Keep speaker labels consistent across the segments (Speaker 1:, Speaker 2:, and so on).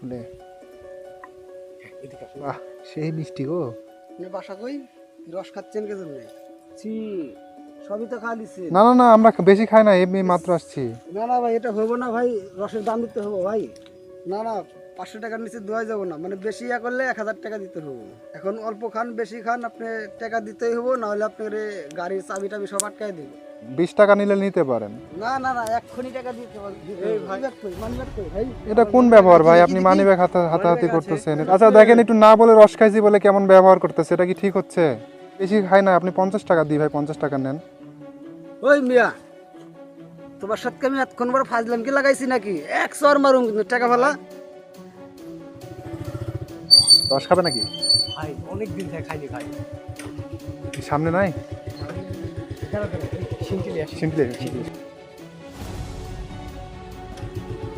Speaker 1: খুলে বাহ সেই মিষ্টি গো।
Speaker 2: বাসা কই? রস খাচ্ছেন কে জন্য ছি সবই তো খা লিছে
Speaker 1: না না না আমরা বেশি খাই না এমনি মাত্র আসছি।
Speaker 2: না না ভাই এটা হব না ভাই রসের দাম দিতে হব ভাই। না না পাঁচশো টাকার নিচে দেওয়া যাব না। মানে বেশি ইয়া করলে এক হাজার টাকা দিতে হব। এখন অল্প খান বেশি খান আপনি টাকা দিতেই হব না হলে আপনার গাড়ির চাবি টাবি সব আটকায় দিব।
Speaker 1: বিশ টাকা নিলে নিতে পারেন।
Speaker 2: না না না এক্ষুনি টাকা দিতে
Speaker 1: এটা কোন ব্যবহার ভাই? আপনি মানি ব্যাগ হাতাহাতি করতেছেন। আচ্ছা দেখেন একটু না বলে রস খাইছি বলে কেমন ব্যবহার করতেছে এটা কি ঠিক হচ্ছে? বেশি খাই না আপনি পঞ্চাশ টাকা দিই ভাই পঞ্চাশ টাকা নেন।
Speaker 2: ওই মিয়া তোমার সাথে আমি এতক্ষণ বড় ফাজলাম কি লাগাইছি নাকি? একশো আর মারুম টাকা ভালা
Speaker 1: রস খাবে নাকি?
Speaker 2: ভাই অনেক দিন থেকে খাইনি ভাই।
Speaker 1: সামনে নাই?
Speaker 2: সিম্পলি
Speaker 1: সিম্পলি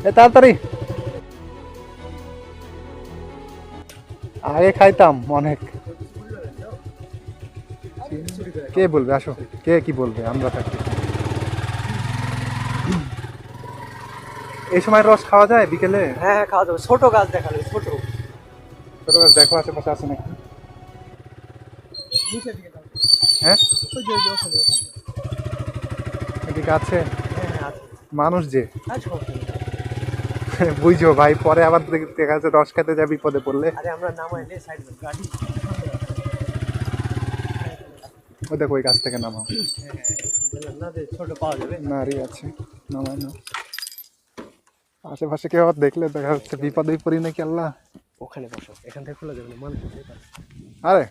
Speaker 1: এ তাড়াতাড়ি। আগে খাইতাম অনেক। কে বলবে? আসো। কে কি বলবে? আমরা থাকি। এই সময় রস খাওয়া যায় বিকেলে?
Speaker 2: হ্যাঁ হ্যাঁ খাওয়া যাবে। ছোট গাছ দেখাল ছোট।
Speaker 1: ছোট গাছ দেখো আশেপাশে আছে নাকি? হ্যাঁ? এদিকে আছে? মানুষ যে? বুঝছ ভাই পরে আবার দেখ- যাচ্ছে রস খেতে যা বিপদে পড়লে। ও দেখো ওই গাছ থেকে নামাও
Speaker 2: না যে ছোট পাওয়া যাবে
Speaker 1: নারী আছে। নামায় না আশেপাশে কেউ আবার দেখলে দেখা যাচ্ছে বিপদেই পড়ি নাকি আল্লাহ।
Speaker 2: ওখানে বসো এখান থেকে খোলা যাবে না মানুষ
Speaker 1: আরে!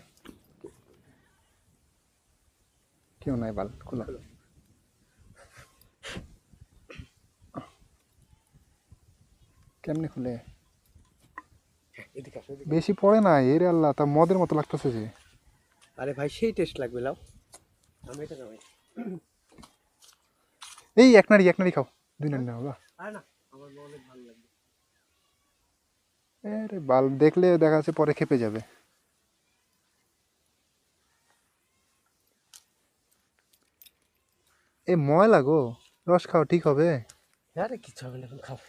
Speaker 1: কেউ নাই বাল খোলা। কেমনে খুলে?
Speaker 2: এদিকে।
Speaker 1: বেশি পড়ে না এর আল্লাহ তা মদের মতো লাগতেছে যে।
Speaker 2: আরে ভাই সেই টেস্ট লাগবে লাও। আমি এটা নামাই
Speaker 1: এই এক নাড়ি এক নাড়ি খাও। দুই নাড়ি না বাবা
Speaker 2: আরে না আমার অনেক
Speaker 1: আরে বাল দেখলে দেখা যাচ্ছে পরে খেপে যাবে। এ ময়লা গো রস খাও ঠিক হবে?
Speaker 2: আরে কিছু হবে না খাও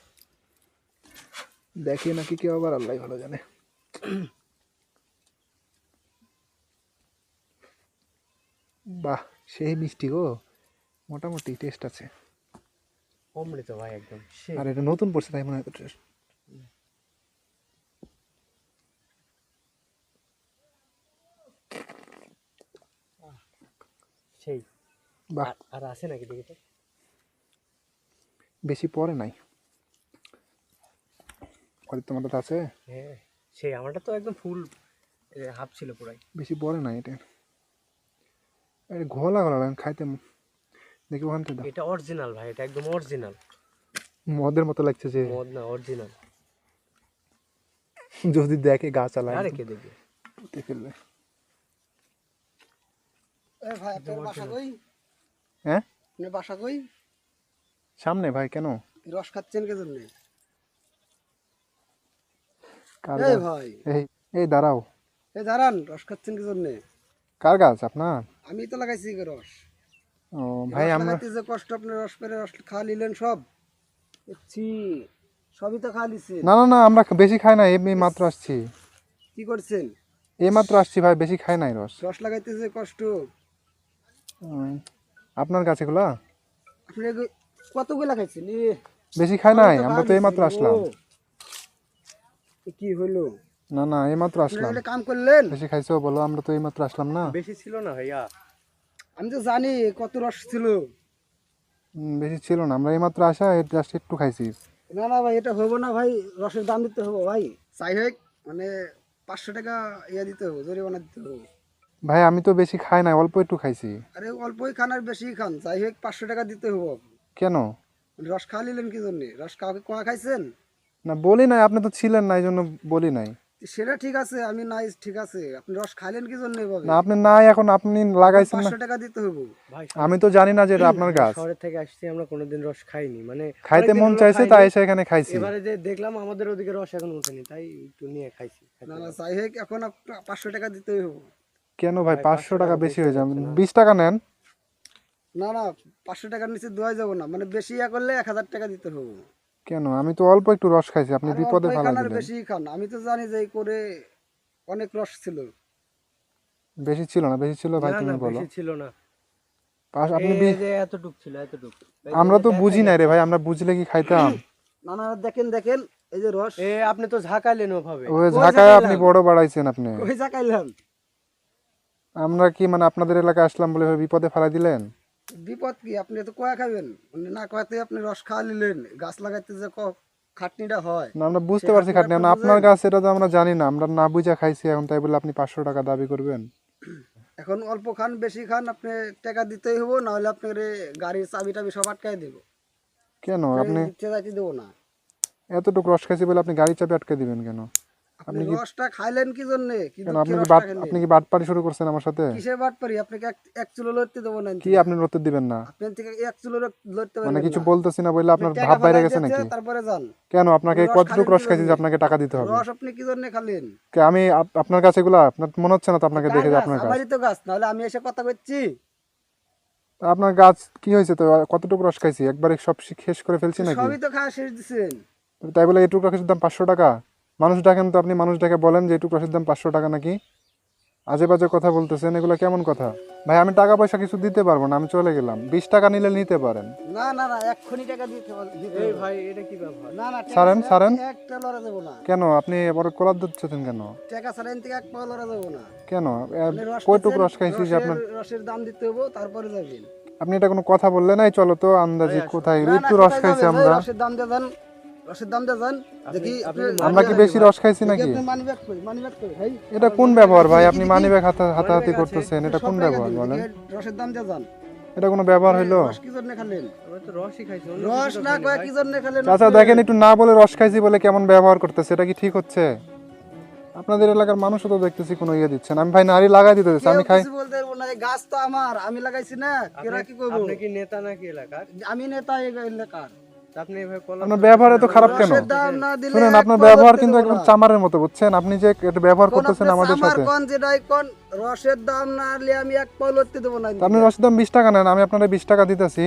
Speaker 1: দেখি নাকি কেউ আবার আল্লাহ ভালো জানে। বাহ সেই মিষ্টি গো মোটামুটি টেস্ট আছে।
Speaker 2: অমৃত ভাই একদম
Speaker 1: আর এটা নতুন পড়ছে তাই মনে হয় টেস্ট
Speaker 2: সেই।
Speaker 1: বাহ।
Speaker 2: আর- আছে নাকি দেখি তো?
Speaker 1: বেশি পরে নাই। ওদের তোমাদের আছে?
Speaker 2: হ্যাঁ সেই আমারটা তো একদম ফুল হাফ ছিল পুরাই।
Speaker 1: বেশি পরে নাই এটা। আরে ঘোলা ঘোলা খাইতে দেখি ওখান থেকে।
Speaker 2: এটা অরিজিনাল ভাই এটা একদম অরিজিনাল
Speaker 1: মদের মতো লাগছে যে
Speaker 2: মদ না অরিজিনাল
Speaker 1: যদি দেখে গাছ চালায়।
Speaker 2: আরে কে দেখবে?
Speaker 1: উঠে ফেলবে
Speaker 2: এ ভাই আপনার বাসা কই
Speaker 1: হ্যাঁ?
Speaker 2: বাসা কই?
Speaker 1: সামনে ভাই কেন?
Speaker 2: রস খাচ্ছেন কে জন্য? এই ভাই।
Speaker 1: এই এই দাঁড়াও।
Speaker 2: এই দাঁড়ান রস খাচ্ছেন কি জন্য?
Speaker 1: কার গাছ আপনার?
Speaker 2: আমি তো লাগাইছি রস।
Speaker 1: ও ভাই আমরা
Speaker 2: যে কষ্ট আপনি রস পেরে রস খাওয়া নিলেন সব। ছি সবই তো খাওয়া লিছে
Speaker 1: না না না আমরা বেশি খাই না এমনি মাত্র আসছি।
Speaker 2: কি করছেন?
Speaker 1: এই মাত্র আসছি ভাই বেশি খাই নাই রস।
Speaker 2: রস লাগাইতে যে কষ্ট।
Speaker 1: আপনার কাছে গুলা
Speaker 2: কতগুলো লাগাইছেন এ,
Speaker 1: বেশি খাই নাই আমরা তো
Speaker 2: খাওয়া
Speaker 1: এই মাত্র আসলাম।
Speaker 2: কি হইল?
Speaker 1: না না এই মাত্র আসলাম।
Speaker 2: কাম করলেন?
Speaker 1: বেশি খাইছো বলো আমরা তো এই মাত্র আসলাম না।
Speaker 2: বেশি ছিল না ভাইয়া। আমি তো জানি কত রস ছিল।
Speaker 1: বেশি ছিল না আমরা এই মাত্র আসা জাস্ট একটু খাইছি।
Speaker 2: না না ভাই এটা হব না ভাই রসের দাম দিতে হবে ভাই। চাই হোক মানে পাঁচশো টাকা ইয়া দিতে হবে জরিমানা দিতে হবে।
Speaker 1: ভাই আমি তো বেশি খাই নাই অল্প একটু খাইছি।
Speaker 2: আরে অল্পই খান আর বেশি খান। যাই হোক পাঁচশো টাকা দিতে হবে
Speaker 1: কেন?
Speaker 2: রস খাওয়া নিলেন কি জন্য? রস কাউকে কোয়া খাইছেন?
Speaker 1: না বলি নাই আপনি তো ছিলেন না এই জন্য বলি নাই।
Speaker 2: সেটা ঠিক আছে আমি নাই ঠিক আছে। আপনি রস খাইলেন কি জন্য এভাবে?
Speaker 1: না আপনি নাই এখন আপনি লাগাইছেন না।
Speaker 2: পাঁচশো টাকা দিতে হবে। ভাই
Speaker 1: আমি তো জানি না যে এটা আপনার গাছ।
Speaker 2: শহরের থেকে আসছি আমরা কোনোদিন রস খাইনি। মানে
Speaker 1: খাইতে মন চাইছে তাই এসে এখানে খাইছি।
Speaker 2: এবারে যে দেখলাম আমাদের ওদিকে রস এখন উঠেনি তাই একটু নিয়ে খাইছি। না না যাই হোক এখন আপনার পাঁচশো টাকা দিতেই হবে।
Speaker 1: কেন ভাই? পাঁচশো টাকা বেশি হয়ে যাবে। বিশ টাকা নেন।
Speaker 2: না না পাঁচশো টাকার নিচে দেওয়া যাব না। মানে বেশি ইয়া করলে এক হাজার টাকা দিতে হবে।
Speaker 1: কেন? আমি তো অল্প একটু রস খাইছি। আপনি বিপদে ফেলা দিলেন
Speaker 2: বেশি খান। আমি তো জানি যে করে অনেক রস ছিল।
Speaker 1: বেশি ছিল না বেশি ছিল ভাই তুমি বলো।
Speaker 3: বেশি ছিল না।
Speaker 1: আপনি
Speaker 3: এই
Speaker 1: বি-
Speaker 3: যে এতটুক ছিল এতটুক।
Speaker 1: আমরা তো বুঝি নাই রে ভাই আমরা বুঝলে কি খাইতাম?
Speaker 2: না না দেখেন দেখেন এই যে রস।
Speaker 3: এ আপনি তো ঝাঁকাইলেন ওভাবে।
Speaker 1: ওই ঝাঁকায় আপনি বড় বাড়াইছেন আপনি।
Speaker 2: কই চাকাইলাম
Speaker 1: আমরা কি মানে আপনাদের এলাকায় আসলাম বলে বিপদে ফেলাই দিলেন?
Speaker 2: বিপদ কি? আপনি তো কয়া খাবেন? না কয়াতে আপনি রস খাওয়া নিলেন। গাছ লাগাইতে যে ক- খাটনিটা হয়।
Speaker 1: না আমরা বুঝতে পারছি খাটনি।
Speaker 2: আপনি
Speaker 1: আপনার গাছ এটা তো আমরা জানি না। আমরা না বুঝা খাইছি এখন তাই বলে আপনি পাঁচশো টাকা দাবি করবেন।
Speaker 2: এখন অল্প খান বেশি খান আপনি টাকা দিতেই হব না হলে আপনার গাড়ির চাবি টাবি সব আটকাই দেবো।
Speaker 1: কেন? আপনি
Speaker 2: দেবো না।
Speaker 1: এতটুকু রস খাইছি বলে আপনি গাড়ি চাপে আটকে দিবেন কেন?
Speaker 2: আপনি রসটা খাইলেন কি জন্যে?
Speaker 1: আপনি বাট আপনি কি বাট শুরু করছেন আমার সাথে?
Speaker 2: কিসে বাট আপনাকে এক এক চুলো লড়তে দেবো না
Speaker 1: কি আপনি লড়তে দিবেন না?
Speaker 2: আপনার থেকে এক চুলো লড়তে
Speaker 1: মানে কিছু বলতেছি না বললে আপনার ভাব বাইরে গেছে নাকি?
Speaker 2: তারপরে যান।
Speaker 1: কেন? আপনাকে
Speaker 2: রস
Speaker 1: রস খাইছি যে আপনাকে টাকা দিতে হবে?
Speaker 2: রস আপনি কি জন্য খালেন
Speaker 1: কে আমি আপনার কাছে এগুলা আপনার মনে হচ্ছে না তো আপনাকে দেখে আপনার কাছে
Speaker 2: আমারই তো গাছ নাহলে আমি এসে কথা
Speaker 1: আপনার গাছ কি হয়েছে তো? কতটুকু রস খাইছি? একবারে সব শেষ করে ফেলছি নাকি?
Speaker 2: সবই তো খাওয়া শেষ দিচ্ছেন
Speaker 1: তাই বলে এটুকু রসের দাম পাঁচশো টাকা? মানুষ ডাকেন তো আপনি মানুষ ডাকে বলেন যে এটুকু রসের দাম পাঁচশো টাকা নাকি? আজে বাজে কথা বলতেছেন এগুলো কেমন কথা? ভাই আমি টাকা পয়সা কিছু দিতে পারব না আমি চলে গেলাম। বিশ টাকা নিলে নিতে পারেন।
Speaker 2: না না না এক্ষুনি টাকা দিতে
Speaker 3: এই ভাই এটা কি ব্যাপার?
Speaker 2: না না। একটা লড়া যাব না।
Speaker 1: কেন? আপনি বড় কোলার দিচ্ছেন কেন?
Speaker 2: টাকা এন থেকে এক পাও লড়া যাব না।
Speaker 1: কেন?
Speaker 2: আপনি রস
Speaker 1: কয়টুকু
Speaker 2: নিচ্ছেন,
Speaker 1: খাইছি যে আপনার
Speaker 2: রসের- দাম দিতে হব তারপরে যাবেন।
Speaker 1: আপনি এটা কোনো কথা বললেন? নাই চলো তো আন্দাজি কোথায় একটু রস খাইছি আমরা।
Speaker 2: রসের দাম দিয়ে রসের দাম দিয়ে যান দেখি
Speaker 1: আমরা কি বেশি রস খাইছি নাকি? এটা কোন ব্যবহার ভাই? আপনি মানি ব্যাগ হাতাহাতি করতেছেন এটা কোন ব্যবহার বলেন?
Speaker 2: রসের দাম দিয়ে যান।
Speaker 1: এটা কোনো ব্যবহার হইল?
Speaker 2: রস কি জন্য খালেন?
Speaker 3: আমরা তো রসই খাইছি অন্য
Speaker 2: রস
Speaker 3: কিছু তো
Speaker 2: না
Speaker 3: খাইনি
Speaker 2: কয়
Speaker 3: ভাই।
Speaker 2: কি জন্য খালেন?
Speaker 1: চাচা দেখেন একটু না বলে রস খাইছি বলে কেমন ব্যবহার করতেছে এটা কি ঠিক হচ্ছে? আপনাদের এলাকার মানুষও তো দেখতেছি কোনো ইয়ে দিচ্ছেন আমি ভাই নারী লাগাই দিতে আমি খাই
Speaker 2: গাছ তো আমার আমি লাগাইছি না কেরা কি করব
Speaker 3: আপনি কি নেতা নাকি এলাকার?
Speaker 2: আমি নেতা এলাকার।
Speaker 1: আপনার ব্যবহার এত খারাপ কেন?
Speaker 2: না দিলে
Speaker 1: শুনেন আপনার ব্যবহার কিন্তু একদম চামারের মতো বুঝছেন? আপনি যে এটা ব্যবহার করতেছেন আমাদের সাথে।
Speaker 2: রসের দাম না হলে আমি এক পাও লড়তে দেবো না।
Speaker 1: আপনি রসের দাম বিশ টাকা নেন আমি আপনার বিশ টাকা দিতেছি।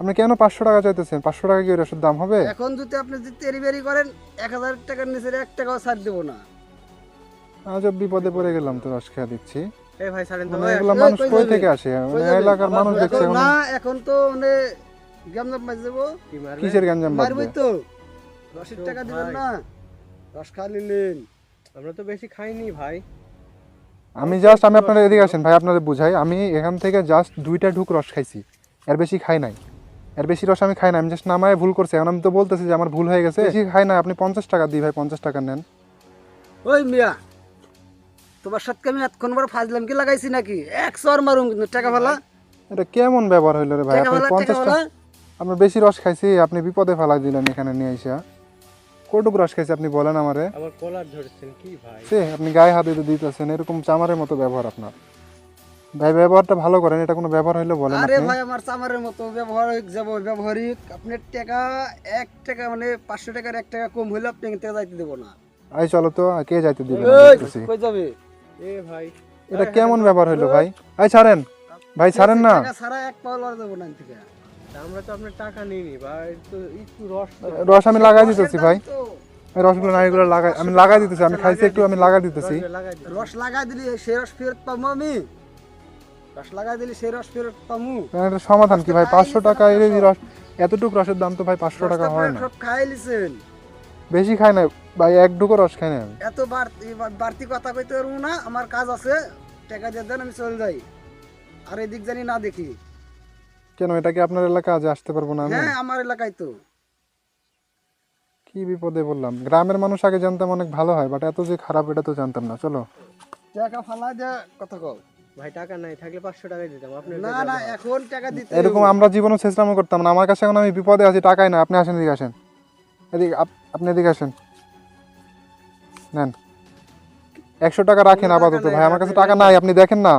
Speaker 1: আপনি কেন পাঁচশো টাকা চাইতেছেন? পাঁচশো টাকা কি রসের দাম হবে?
Speaker 2: এখন যদি আপনি যদি তেরি বেরি করেন এক হাজার টাকার নিচে এক টাকাও ছাড় দেবো না।
Speaker 1: আজ বিপদে পড়ে গেলাম তো রস খেয়ে দিচ্ছি।
Speaker 3: এই ভাই ছাড়েন তো
Speaker 1: মানে এগুলো মানুষ
Speaker 2: কই
Speaker 1: থেকে আসে? এলাকার মানুষ দেখছে
Speaker 2: না এখন তো মানে গ্যামজাম মাছ দেবো
Speaker 3: কি মারবেন?
Speaker 1: কিসের গাঞ্জাম
Speaker 2: মারবই তো। রসের টাকা দিবেন না। রস খা নিলেন
Speaker 3: আমরা তো বেশি খাইনি ভাই।
Speaker 1: আমি জাস্ট আমি আপনার এদিকে আসেন ভাই আপনাদের বুঝাই। আমি এখান থেকে জাস্ট দুইটা ঢুক রস খাইছি। এর বেশি খাই নাই। এর বেশি রস আমি খাই না আমি জাস্ট নামায় ভুল করছি। এখন আমি তো বলতেছি যে আমার ভুল হয়ে গেছে। বেশি খাই না আপনি পঞ্চাশ টাকা দিই ভাই পঞ্চাশ টাকা নেন।
Speaker 2: ওই মিয়া তোমার সাথে আমি এতক্ষণ বড় ফাজলাম কি লাগাইছি নাকি? একশো আর মারুম কিন্তু টাকা ফেলা।
Speaker 1: এটা কেমন ব্যবহার হইল রে ভাই? আপনি পঞ্চাশ টাকা আপনার বেশি রস খাইছি আপনি বিপদে ফেলাই দিলেন এখানে নিয়ে আইসা। কটুক রস খাইছি আপনি বলেন আমারে?
Speaker 3: আবার কলার ধরছেন কি ভাই?
Speaker 1: সে আপনি গায়ে হাতে দিতেছেন এরকম চামারের মতো ব্যবহার আপনার। ভাই ব্যবহারটা ভালো করেন এটা কোনো ব্যবহার হইলে বলেন
Speaker 2: আরে ভাই আমার চামারের মতো ব্যবহারিক যাব ব্যবহারিক আপনার টাকা এক টাকা মানে পাঁচশো টাকার এক টাকা কম হইলে আপনি থেকে যাইতে দেবো না।
Speaker 1: আই চলো তো কে যাইতে দেখতেছি।
Speaker 2: কই যাবে?
Speaker 3: এ ভাই।
Speaker 1: এটা কেমন ব্যবহার হইল ভাই? আই ছাড়েন। ভাই ছাড়েন না।
Speaker 2: টাকা ছাড়া এক পাও লড়া দেবো না এখান থেকে।
Speaker 3: আমরা তো আপনার টাকা নিইনি ভাই তো একটু রস
Speaker 1: রস আমি লাগাই দিতেছি ভাই।
Speaker 2: তো
Speaker 1: রসগুলো নারীগুলো লাগাই আমি লাগাই দিতেছি আমি খাইছি একটু আমি লাগাই দিতেছি।
Speaker 3: রস লাগাই
Speaker 2: রস লাগাই দিলি সেই রস ফেরত পাবো আমি। রস লাগাই দিলি সেই রস ফেরত পাবো।
Speaker 1: এটা সমাধান কি ভাই? পাঁচশো টাকা এর এই রস এতটুক রসের দাম তো ভাই পাঁচশো টাকা হয় না।
Speaker 2: সব খাই লিছেন
Speaker 1: বেশি খাই না ভাই এক ডুকো রস খাই না আমি।
Speaker 2: এত বাড়তি বাড়তি কথা কইতে পারব না আমার কাজ আছে টাকা দিয়ে দেন আমি চলে যাই। আর এদিক জানি না দেখি।
Speaker 1: কেন? এটা কি আপনার এলাকা আজ আসতে পারব না আমি?
Speaker 2: হ্যাঁ আমার এলাকায় তো।
Speaker 1: কি বিপদে বললাম গ্রামের মানুষ আগে জানতাম অনেক ভালো হয় বাট এত যে খারাপ এটা তো জানতাম না। চলো।
Speaker 2: টাকা ফালা দিয়ে কথা কও।
Speaker 3: ভাই টাকা নাই থাকলে পাঁচশো টাকাই দিতাম। আপনি
Speaker 2: না না এখন টাকা দিতে
Speaker 1: এরকম আমরা জীবনে চেষ্টামো করতাম না। আমার কাছে এখন আমি বিপদে আছি টাকাই না আপনি আসেন এদিকে আসেন। এদিকে আপ- আপনি এদিকে আসেন। নেন। একশো টাকা রাখেন আপাতত ভাই। আমার কাছে টাকা নাই আপনি দেখেন না।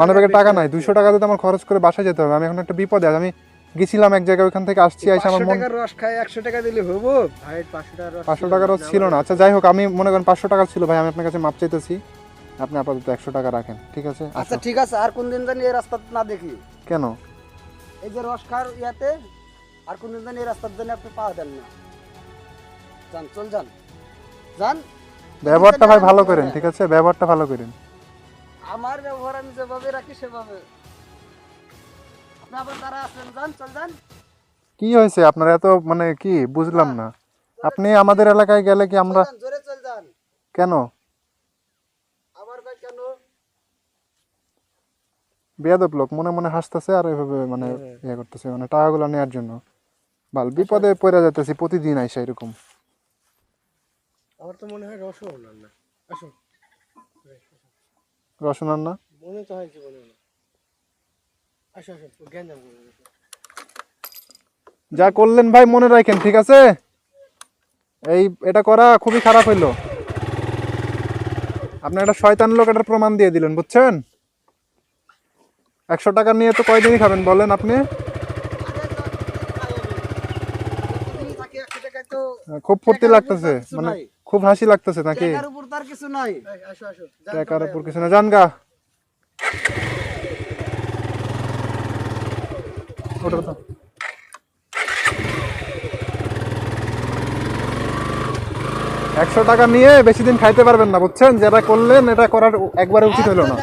Speaker 1: মানে ব্যাগে টাকা নাই। দুইশো টাকা দিতে আমার খরচ করে বাসায় যেতে হবে। আমি এখন একটা বিপদে আছি আমি গেছিলাম এক জায়গায় ওইখান থেকে আসছি আইসা আমার মন
Speaker 2: টাকার রস খাই একশো টাকা দিলে হব?
Speaker 3: ভাই পাঁচশো টাকা রস ছিল না,
Speaker 1: ছিল না। আচ্ছা যাই হোক আমি মনে করেন পাঁচশো টাকা ছিল ভাই আমি আপনার কাছে মাপ চাইতেছি। আপনি আপাতত একশো টাকা রাখেন ঠিক আছে?
Speaker 2: আচ্ছা ঠিক আছে আর কোন দিন জানি এই রাস্তা না দেখি।
Speaker 1: কেন?
Speaker 2: এই যে রস খার ইয়াতে আর কোন দিন যেন এই রাস্তার জন্য আপনি পাওয়া দেন না। যান চল যান। যান
Speaker 1: ব্যবহারটা ভাই ভালো করেন ঠিক আছে? ব্যবহারটা ভালো করেন।
Speaker 2: আমার ব্যবহার আমি যেভাবে রাখি সেভাবে। আপনি আবার তারা আসলেন যান চল যান।
Speaker 1: কি হয়েছে? আপনার এত মানে কি? বুঝলাম না। আপনি আমাদের এলাকায় গেলে কি আমরা
Speaker 2: জোরে চল যান।
Speaker 1: কেন?
Speaker 2: আবার ভাই কেন?
Speaker 1: বেয়াদব লোক মনে মনে হাসতেছে আর এভাবে মানে ইয়ে করতেছে মানে টাকাগুলো নেওয়ার জন্য। ভালো বিপদে পড়ে যেতেছি প্রতিদিন আইসা এরকম।
Speaker 3: আমার তো মনে হয় না। আসুন
Speaker 1: রসনার না?
Speaker 3: মনে তো হয় জীবনে না। আসো আসো।
Speaker 1: যা করলেন ভাই মনে রাখেন ঠিক আছে? এই এটা করা খুবই খারাপ হইল। আপনি একটা শয়তান লোক এটার প্রমাণ দিয়ে দিলেন বুঝছেন? একশো টাকা নিয়ে তো কয়দিনই খাবেন বলেন আপনি? খুব ফুর্তি লাগতেছে মানে। খুব হাসি লাগতেছে নাকি?
Speaker 2: টাকার উপর তার কিছু নাই।
Speaker 3: এই, আসো আসো
Speaker 1: টাকার উপর কিছু না জান গা ওঠো, ওঠো। একশো টাকা নিয়ে বেশি দিন খাইতে পারবেন না বুঝছেন? যেটা করলেন এটা করার একবারে উচিত হলো না।